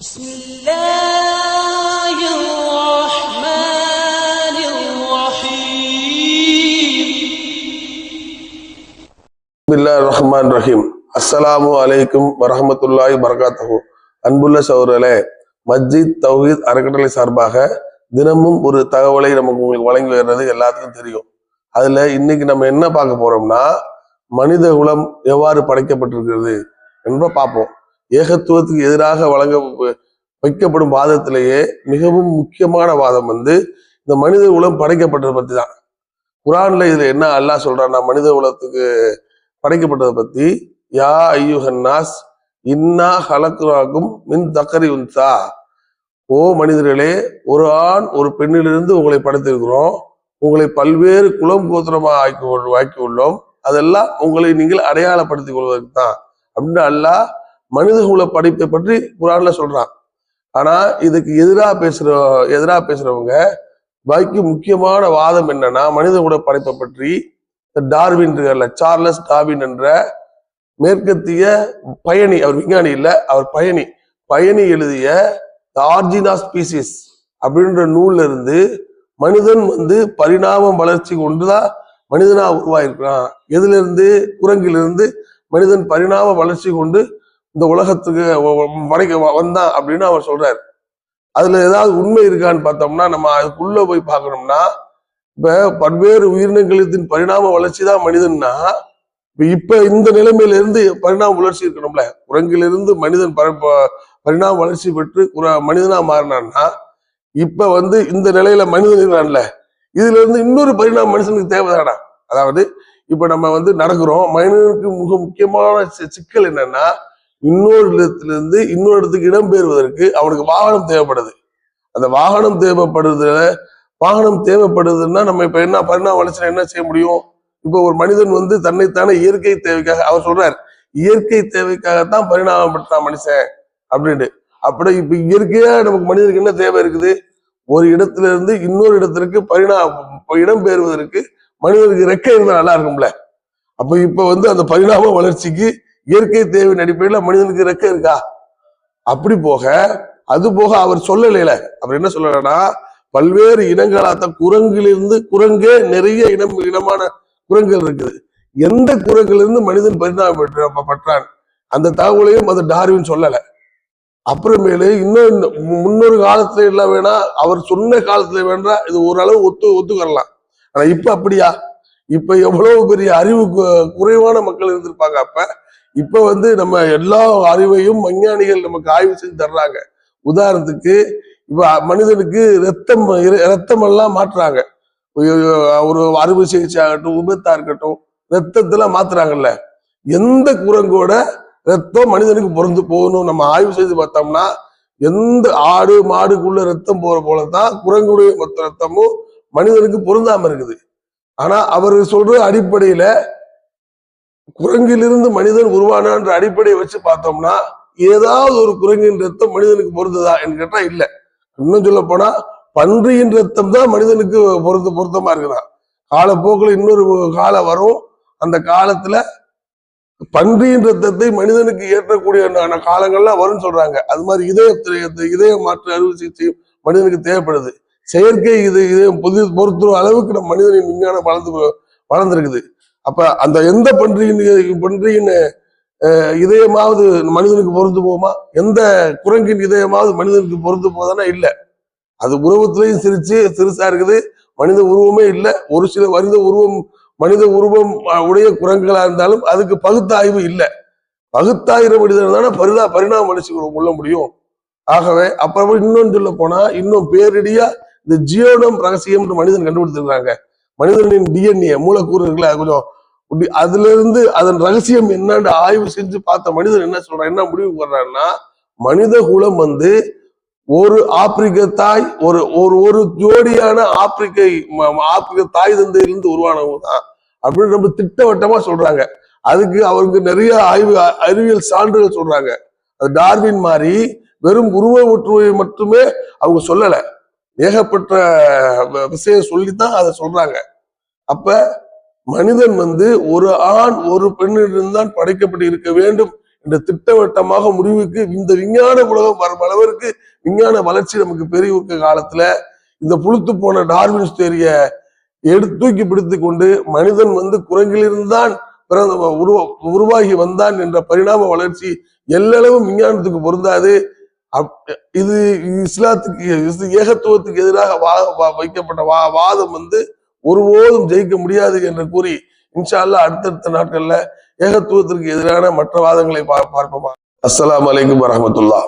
بسم الله الرحمن الرحيم பில்லா ரஹ்மான் ரஹீம் அஸ்ஸலாமு அலைக்கும் வரஹமத்துல்லாஹி வரகாத்தஹு அன்புள்ள சௌரலே மஸ்ஜித் தௌஹீத் அறக்கட்டளை சார்பாக தினமும் ஒரு தகவலை நமக்கு உங்களுக்கு வழங்கி வர்றது எல்லாத்துக்கும் தெரியும் அதுல இன்னைக்கு நம்ம என்ன பார்க்க போறோம்னா மனித குலம் எவ்வாறு படைக்கப்பட்டிருக்கிறது என்பதை பார்ப்போம் ஏகத்துவத்துக்கு எதிராக வழங்க வைக்கப்படும் வாதத்திலேயே மிகவும் முக்கியமான வாதம் வந்து இந்த மனித குலம் படைக்கப்பட்டதை பத்தி தான் குரான்ல இதுல என்ன அல்லா சொல்றான்னா மனித குலத்துக்கு படைக்கப்பட்டதை பத்தி யா ஐயுஹன்னாஸ் இன்னா ஹலக்குராக்கும் மின் தக்கரி உன்சா. ஓ மனிதர்களே ஒரு ஆண் ஒரு பெண்ணிலிருந்து உங்களை படைத்திருக்கிறோம். உங்களை பல்வேறு குலம் கோத்திரமா ஆக்கி ஆக்கி உள்ளோம். அதெல்லாம் உங்களை நீங்கள் அடையாளப்படுத்திக் கொள்வதற்கு தான் அப்படின்னு அல்லாஹ் மனிதகுல படைப்பை பற்றி குரான்ல சொல்றான். ஆனா இதுக்கு எதிராக பேசுற எதிராக பேசுறவங்க பாக்கி முக்கியமான வாதம் என்னன்னா மனிதகுல படைப்பை பற்றி டார்வின் இருக்கார்ல சார்லஸ் டார்வின் என்ற மேற்கத்திய பயணி அவர் விஞ்ஞானி இல்ல அவர் பயணி. பயணி எழுதிய ஆர்ஜின் ஆஃப் ஸ்பீசிஸ் அப்படின்ற நூல்ல இருந்து மனிதன் வந்து பரிணாமம் வளர்ச்சி கொண்டுதான் மனிதனா உருவாயிருக்கிறான். எதுல இருந்து குரங்கிலிருந்து மனிதன் பரிணாம வளர்ச்சி கொண்டு இந்த உலகத்துக்கு வரைக்கும் வ- வந்தான் அப்படின்னு அவர் சொல்றாரு. அதுல ஏதாவது உண்மை இருக்கான்னு பார்த்தோம்னா நம்ம அதுக்குள்ள போய் பார்க்கணும்னா இப்ப பல்வேறு உயிரினங்களின் பரிணாம வளர்ச்சி தான் மனிதன்னா இப்ப இப்ப இந்த நிலைமையில இருந்து பரிணாம வளர்ச்சி இருக்கணும்ல. குரங்கிலிருந்து மனிதன் பர- பரிணாம வளர்ச்சி பெற்று குர- மனிதனா மாறினான்னா இப்ப வந்து இந்த நிலையில மனிதன் இருக்கிறான்ல. இதுல இருந்து இன்னொரு பரிணாம மனுஷனுக்கு தேவைதானா? அதாவது இப்ப நம்ம வந்து நடக்கிறோம். மனிதனுக்கு மிக முக்கியமான சிக்கல் என்னன்னா இன்னொரு இடத்துல இருந்து இன்னொரு இடத்துக்கு இடம்பெயர்வதற்கு அவனுக்கு வாகனம் தேவைப்படுது. அந்த வாகனம் தேவைப்படுறதுல வாகனம் தேவைப்படுதுன்னா நம்ம இப்ப என்ன பரிணாம வளர்ச்சியில என்ன செய்ய முடியும்? இப்ப ஒரு மனிதன் வந்து தன்னைத்தானே இயற்கை தேவைக்காக அவர் சொல்றார் இயற்கை தேவைக்காகத்தான் பரிணாமம் பெற்றான் மனுஷன் அப்படின்ட்டு. அப்படி இப்ப இயற்கையா நமக்கு மனிதனுக்கு என்ன தேவை இருக்குது? ஒரு இடத்துல இருந்து இன்னொரு இடத்திற்கு பரிணாமம் இடம்பெயர்வதற்கு மனிதனுக்கு ரெக்கை இருந்தா நல்லா இருக்கும்ல. அப்ப இப்ப வந்து அந்த பரிணாம வளர்ச்சிக்கு இயற்கை தேவையின் அடிப்படையில மனிதனுக்கு இறக்க இருக்கா? அப்படி போக அது போக அவர் சொல்லலைல. அவர் என்ன சொல்லலைன்னா பல்வேறு இனங்களாத்த குரங்கிலிருந்து குரங்கே நிறைய இனம் இனமான குரங்குகள் இருக்குது. எந்த குரங்கிலிருந்து மனிதன் பரிணாம பற்றான்? அந்த தகவலையும் அது டார்வின் சொல்லல. அப்புறமேலு இன்னும் முன்னொரு காலத்துல இல்ல வேணா அவர் சொன்ன காலத்துல வேண்டாம் இது ஓரளவு ஒத்து ஒத்துக்கரலாம். ஆனா இப்ப அப்படியா? இப்ப எவ்வளவு பெரிய அறிவு கு- குறைவான மக்கள் இருந்திருப்பாங்க அப்ப. இப்ப வந்து நம்ம எல்லா அறிவையும் விஞ்ஞானிகள் நமக்கு ஆய்வு செஞ்சு தர்றாங்க. உதாரணத்துக்கு இப்ப மனிதனுக்கு ரத்தம் ரத்தம் எல்லாம் மாற்றுறாங்க. ஒரு அறுவை சிகிச்சை ஆகட்டும் விபத்தா இருக்கட்டும் ரத்தத்துல மாத்துறாங்கல்ல. எந்த குரங்கோட ரத்தம் மனிதனுக்கு பொருந்து போகணும் நம்ம ஆய்வு செய்து பார்த்தோம்னா எந்த ஆடு மாடுக்குள்ள ரத்தம் போற போலதான் குரங்குடைய மொத்த ரத்தமும் மனிதனுக்கு பொருந்தாம இருக்குது. ஆனா அவர் சொல்ற அடிப்படையில குரங்கிலிருந்து மனிதன் உருவானான்ற அடிப்படையை வச்சு பார்த்தோம்னா ஏதாவது ஒரு குரங்கின் ரத்தம் மனிதனுக்கு பொருந்ததா என்று கேட்டா இல்ல. இன்னும் சொல்ல போனா பன்றியின் ரத்தம் தான் மனிதனுக்கு பொருத்த பொருத்தமா இருக்குதான் காலப்போக்கில் இன்னொரு காலம் வரும். அந்த காலத்துல பன்றியின் ரத்தத்தை மனிதனுக்கு ஏற்றக்கூடிய காலங்கள்லாம் வரும்னு சொல்றாங்க. அது மாதிரி இதய இதய மாற்று அறுவை சிகிச்சை மனிதனுக்கு தேவைப்படுது. செயற்கை இது இது புது பொறுத்துற அளவுக்கு நம்ம மனிதனின் விஞ்ஞானம் வளர்ந்து வளர்ந்துருக்குது. அப்ப அந்த எந்த பன்றியின் பன்றியின் இதயமாவது மனிதனுக்கு பொருந்து போகுமா? எந்த குரங்கின் இதயமாவது மனிதனுக்கு பொருந்து போதானா இல்லை. அது உருவத்திலையும் சிரிச்சு சிறுசா இருக்குது. மனித உருவமே இல்லை. ஒரு சில மனித உருவம் மனித உருவம் உடைய குரங்குகளா இருந்தாலும் அதுக்கு பகுத்தாய்வு இல்லை. பகுத்தாயிர மனிதன் தானே பரிதா பரிணாம மனுஷி உள்ள முடியும். ஆகவே அப்புறம் இன்னொன்று சொல்ல போனா இன்னும் பேரிடியா இந்த ஜியோடம் ரகசியம் மனிதன் கண்டுபிடிச்சிருக்காங்க மனிதனின் டிஎன்ஏ மூலக்கூறு இருக்குல்ல கொஞ்சம் அதுல இருந்து அதன் ரகசியம் என்னன்னு ஆய்வு செஞ்சு பார்த்த மனிதன் என்ன சொல்றான்? என்ன முடிவு பண்றான்னா மனித குலம் வந்து ஒரு ஆப்பிரிக்க தாய் ஒரு ஒரு ஒரு ஜோடியான ஆப்பிரிக்கை ம- ஆப்பிரிக்க தாய் தந்தையிலிருந்து உருவானவங்க தான் அப்படின்னு ரொம்ப திட்டவட்டமா சொல்றாங்க. அதுக்கு அவருக்கு நிறைய ஆய்வு அறிவியல் சான்றுகள் சொல்றாங்க. அது டார்வின் மாதிரி வெறும் உருவ ஒற்றுமையை மட்டுமே அவங்க சொல்லலை. ஏகப்பட்ட வ- விஷயம் சொல்லித்தான் அதை சொல்றாங்க. அப்ப மனிதன் வந்து ஒரு ஆண் ஒரு பெண்ணிலிருந்து தான் படைக்கப்பட்டு இருக்க வேண்டும் என்ற திட்டவட்டமாக முடிவுக்கு இந்த விஞ்ஞான உலகம் வரும் அளவிற்கு விஞ்ஞான வளர்ச்சி நமக்கு பெரிய காலத்துல இந்த புழுத்து போன டார்வின்ஸ் தேரிய எடுத்து தூக்கி பிடித்து கொண்டு மனிதன் வந்து குரங்கிலிருந்தான் பிறந்த உருவ உருவாகி வந்தான் என்ற பரிணாம வளர்ச்சி எல்லளவும் விஞ்ஞானத்துக்கு பொருந்தாது. அப்- இது இஸ்லாத்துக்கு ஏகத்துவத்துக்கு எதிராக வா- வைக்கப்பட்ட வா வாதம் வந்து ஒருபோதும் ஜெயிக்க முடியாது என்று கூறி இன்ஷால்லா அடுத்தடுத்த நாட்கள்ல ஏகத்துவத்திற்கு எதிரான மற்ற வாதங்களை பா- பார்ப்போமா. அஸ்லாம் வலைக்கும் வரமத்துல்லா